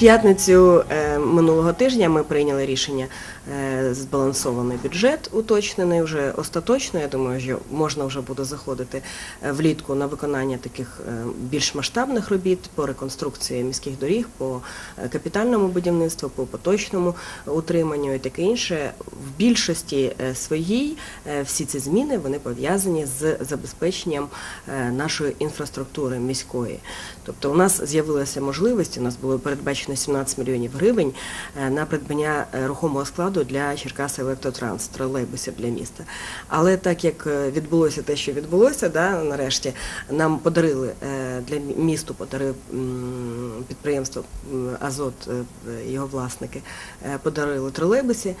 п'ятницю е, минулого тижня ми прийняли рішення е, збалансований бюджет, уточнений вже остаточно. Я думаю, що можна вже буде заходити е, влітку на виконання таких е, більш масштабних робіт по реконструкції міських доріг, по капітальному будівництву, по поточному утриманню і таке інше. В більшості своїй всі ці зміни вони пов'язані з забезпеченням нашої інфраструктури міської. Тобто у нас з'явилася можливість, у нас було передбачено 17 мільйонів гривень е, на придбання е, рухомого складу для Черкас Електротранс, тролейбусів для міста. Але так як е, відбулося те, що відбулося, да, нарешті нам подарили для місту подарив підприємство Азот, його власники, подарили тролейбуси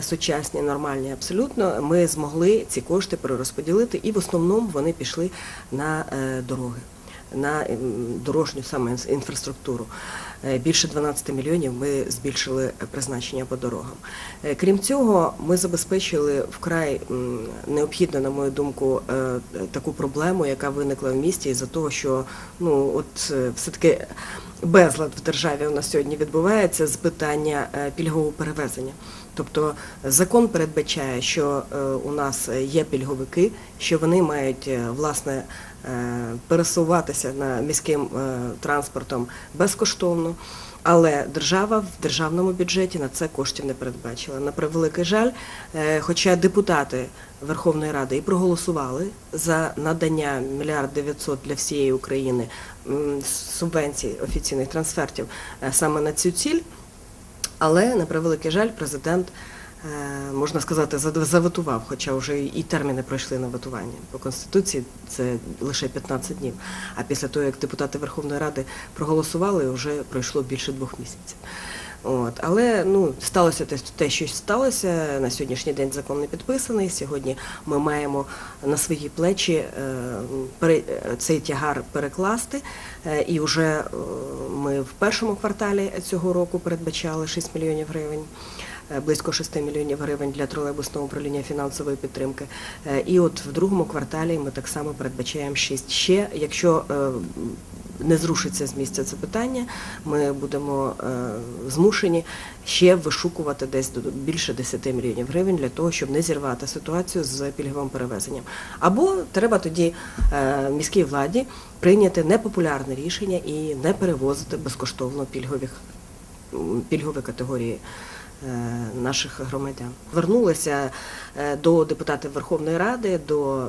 сучасні, нормальні абсолютно. Ми змогли ці кошти перерозподілити, і в основному вони пішли на дороги. На дорожню саме інфраструктуру. Е, Більше 12 мільйонів ми збільшили призначення по дорогам. Е, Крім цього, ми забезпечили вкрай необхідно, на мою думку, е, таку проблему, яка виникла в місті із-за того, що ну от е, все-таки безлад в державі у нас сьогодні відбувається з питання е, пільгового перевезення. Тобто закон передбачає, що е, у нас є пільговики, що вони мають е, власне пересуватися на міським транспортом безкоштовно. Але держава в державному бюджеті на це коштів не передбачила. На превеликий жаль, е, хоча депутати Верховної Ради і проголосували за надання мільярд 900 для всієї України субвенцій офіційних трансфертів е, саме на цю ціль, але на превеликий жаль, президент, можна сказати, заветував, хоча вже і терміни пройшли на ветування. По Конституції це лише 15 днів. А після того, як депутати Верховної Ради проголосували, вже пройшло більше двох місяців. От. Але ну, сталося те, те, що сталося. На сьогоднішній день закон не підписаний. Сьогодні ми маємо на свої плечі е, е, цей тягар перекласти. Е, І вже е, ми в першому кварталі цього року передбачали 6 мільйонів гривень. Е, Близько 6 мільйонів гривень для тролейбусного управління фінансової підтримки. Е, І от в другому кварталі ми так само передбачаємо 6 ще. Якщо е, не зрушиться з місця це питання, ми будемо змушені ще вишукувати десь більше 10 мільйонів гривень для того, щоб не зірвати ситуацію з пільговим перевезенням. Або треба тоді міській владі прийняти непопулярне рішення і не перевозити безкоштовно пільгових пільгові категорії наших громадян. Звернулися е, до депутатів Верховної Ради, до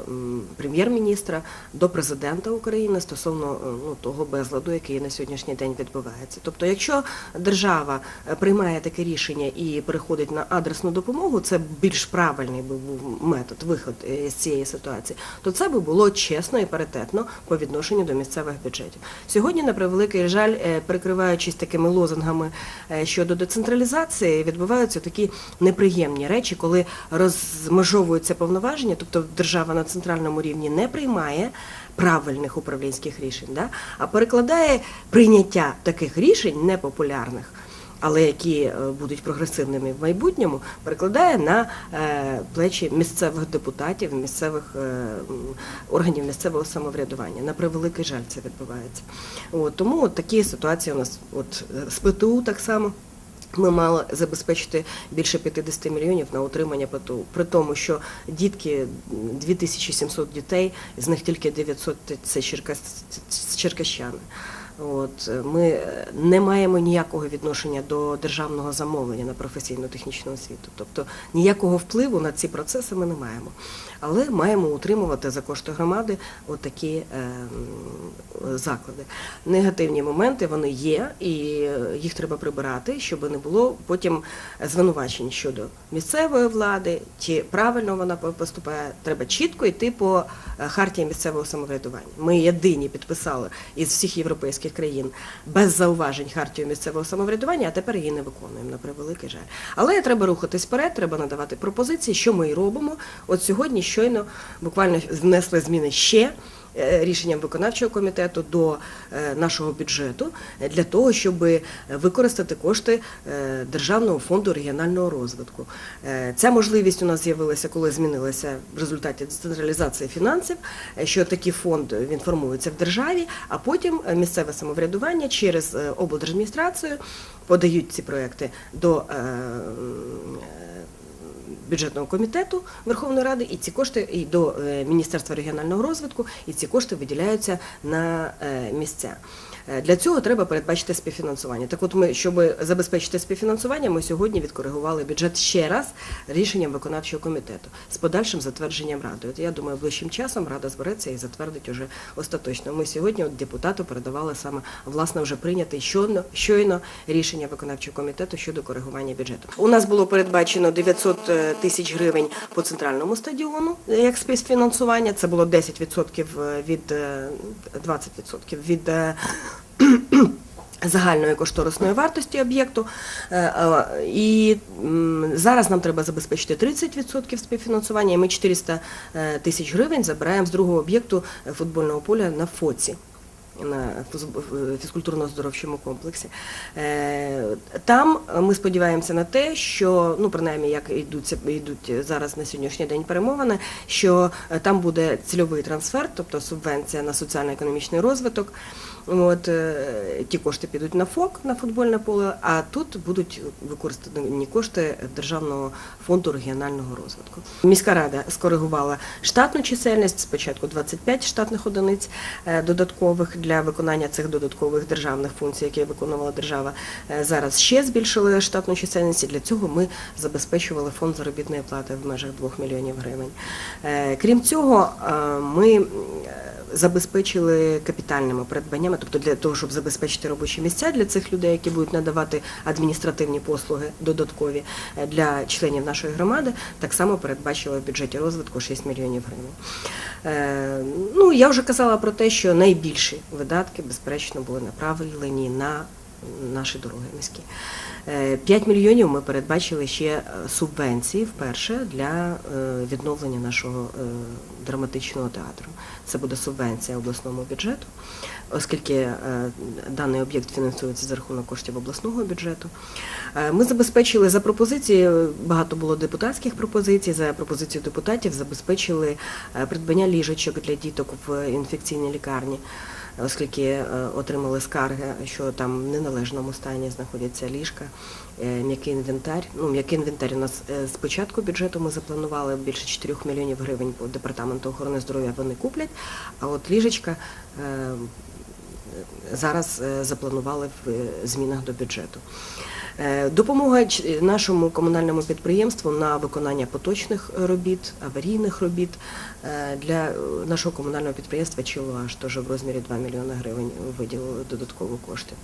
прем'єр-міністра, до президента України стосовно е, ну, того безладу, який на сьогоднішній день відбувається. Тобто, якщо держава е, приймає таке рішення і переходить на адресну допомогу, це більш правильний би був метод виход е, з цієї ситуації, то це би було чесно і паритетно по відношенню до місцевих бюджетів. Сьогодні, на превеликий жаль, е, прикриваючись такими лозунгами е, щодо децентралізації, відбуваються такі неприємні речі, коли розмежовуються повноваження, тобто держава на центральному рівні не приймає правильних управлінських рішень, да? а перекладає прийняття таких рішень непопулярних. Але які е, будуть прогресивними в майбутньому, перекладає на е, плечі місцевих депутатів, місцевих е, органів місцевого самоврядування. На превеликий жаль це відбувається. От, тому от такі ситуації у нас от, з ПТУ так само. Ми мали забезпечити більше 50 мільйонів на утримання ПТУ. При тому, що дітки м, 2700 дітей, з них тільки 900 це черкащани. От е, ми е, не маємо ніякого відношення до державного замовлення на професійно-технічну освіту. Тобто ніякого впливу на ці процеси ми не маємо. Але маємо утримувати за кошти громади отакі е, заклади. Негативні моменти вони є, і е, їх треба прибирати, щоб не було потім звинувачень щодо місцевої влади, чи правильно вона поступає. Треба чітко йти по хартії місцевого самоврядування. Ми єдині підписали із всіх європейських країн без зауважень хартію місцевого самоврядування, а тепер її не виконуємо на превеликий жаль. Але треба рухатись вперед, треба надавати пропозиції, що ми і робимо. От сьогодні щойно буквально внесли зміни ще рішенням виконавчого комітету до е, нашого бюджету е, для того, щоб використати кошти е, Державного фонду регіонального розвитку. Е, Ця можливість у нас з'явилася, коли змінилася в результаті децентралізації фінансів, е, що такий фонд е, він формується в державі, а потім е, місцеве самоврядування через е, облдержадміністрацію подають ці проекти до е, е, бюджетного комітету Верховної Ради, і ці кошти і до е, Міністерства регіонального розвитку, і ці кошти виділяються на е, місця. Е, Для цього треба передбачити співфінансування. Так, от ми, щоб забезпечити співфінансування, ми сьогодні відкоригували бюджет ще раз рішенням виконавчого комітету з подальшим затвердженням ради. От я думаю, ближчим часом рада збереться і затвердить уже остаточно. Ми сьогодні от депутату передавали саме власне вже прийнятий щойно, щойно рішення виконавчого комітету щодо коригування бюджету. У нас було передбачено 900 тисяч гривень по центральному стадіону е, як співфінансування. Це було 10% від е, 20% від е, загальної кошторисної вартості об'єкту. Е, е, І зараз нам треба забезпечити 30% співфінансування, і ми 400 е, тисяч гривень забираємо з другого об'єкту футбольного поля на ФОЦі. На фізкультурно-оздоровчому комплексі. Там ми сподіваємося на те, що ну принаймні як йдуть йдуть зараз на сьогоднішній день перемовини, що там буде цільовий трансфер, тобто субвенція на соціально-економічний розвиток. От е, ті кошти підуть на ФОК на футбольне поле, а тут будуть використані кошти Державного фонду регіонального розвитку. Міська рада скоригувала штатну чисельність спочатку 25 штатних одиниць е, додаткових для виконання цих додаткових державних функцій, які виконувала держава. Е, Зараз ще збільшили штатну чисельність. і Для цього ми забезпечували фонд заробітної плати в межах 2 мільйонів гривень. Е, Крім цього, ми забезпечили капітальними придбаннями, тобто для того, щоб забезпечити робочі місця для цих людей, які будуть надавати адміністративні послуги додаткові е, для членів нашої громади, так само передбачили в бюджеті розвитку 6 мільйонів гривень. Е, Ну, я вже казала про те, що найбільші видатки, безперечно, були направлені на наші дороги міські. Е, 5 мільйонів ми передбачили ще е, субвенції вперше для е, відновлення нашого е, драматичного театру. Це буде субвенція обласному бюджету, оскільки е, даний об'єкт фінансується за рахунок коштів обласного бюджету. Е, Ми забезпечили за пропозиції, багато було депутатських пропозицій, за пропозицією депутатів забезпечили е, придбання ліжечок для діток в інфекційній лікарні оскільки е, отримали скарги, що там в неналежному стані знаходяться ліжка, е, м'який інвентар. Ну, м'який інвентар у нас спочатку бюджету ми запланували більше 4 мільйонів гривень по департаменту охорони здоров'я вони куплять, а от ліжечка е, зараз е, запланували в е, змінах до бюджету. Е, Допомога нашому комунальному підприємству на виконання поточних робіт, аварійних робіт для нашого комунального підприємства «Чилуаш» теж в розмірі 2 мільйони гривень виділили додатково коштів.